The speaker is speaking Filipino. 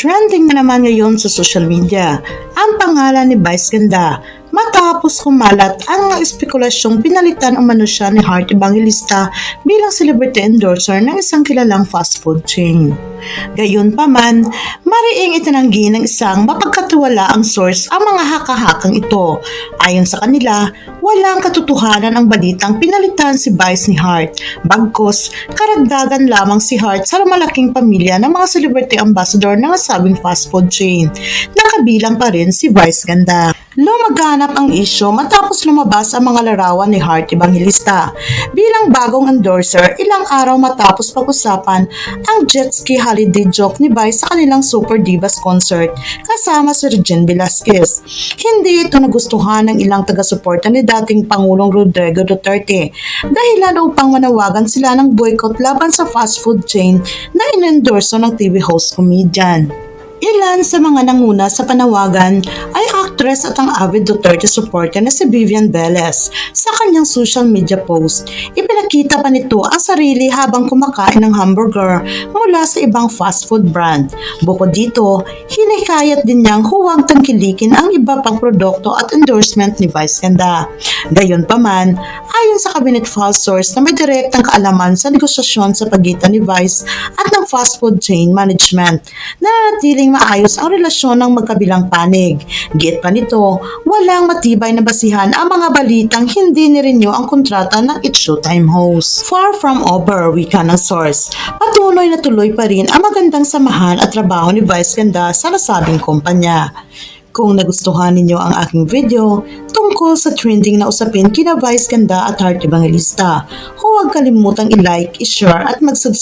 Trending na naman ngayon sa social media ang pangalan ni Vice Ganda matapos kumalat ang mga espekulasyong pinalitan umano siya ni Heart Evangelista bilang celebrity endorser ng isang kilalang fast food chain. Gayon pa man, mariing itinanggi ng isang mapagkatiwala ang source ang mga haka-hakang ito. Ayon sa kanila, walang katotohanan ang balitang pinalitan si Vice ni Heart. Bagkos, karagdagan lamang si Heart sa malaking pamilya ng mga celebrity ambassador ng nasabing fast food chain. Nakabilang pa rin si Vice Ganda. Lumaganap ang isyo matapos lumabas ang mga larawan ni Heart Evangelista. Bilang bagong endorser, ilang araw matapos pag-usapan ang jet ski holiday joke ni Vice sa kanilang Super Divas concert kasama si Regine Velasquez. Hindi ito nagustuhan ng ilang taga-suporta ni dating Pangulong Rodrigo Duterte dahilan upang manawagan sila ng boycott laban sa fast food chain na inendorso ng TV host comedian. Ilan sa mga nanguna sa panawagan ay actress at ang avid Duterte supporter na si Vivian Velez. Sa kanyang social media post, ipinakita pa nito ang sarili habang kumakain ng hamburger mula sa ibang fast food brand. Bukod dito, hinikayat din niyang huwag tangkilikin ang iba pang produkto at endorsement ni Vice Ganda. Gayon pa man, ayon sa cabinet file source na may direktang kaalaman sa negosasyon sa pagitan ni Vice at ng fast food chain management, nananatiling maayos ang relasyon ng magkabilang panig. Giit pa nito, walang matibay na basihan ang mga balitang hindi nirenew ang kontrata ng It's Showtime host. Far from over, wika ng source. Patuloy na tuloy pa rin ang magandang samahan at trabaho ni Vice Ganda sa nasabing kumpanya. Kung nagustuhan ninyo ang aking video tungkol sa trending na usapin kina Vice Ganda at Heart Evangelista, huwag kalimutang i-like, i-share at mag-subscribe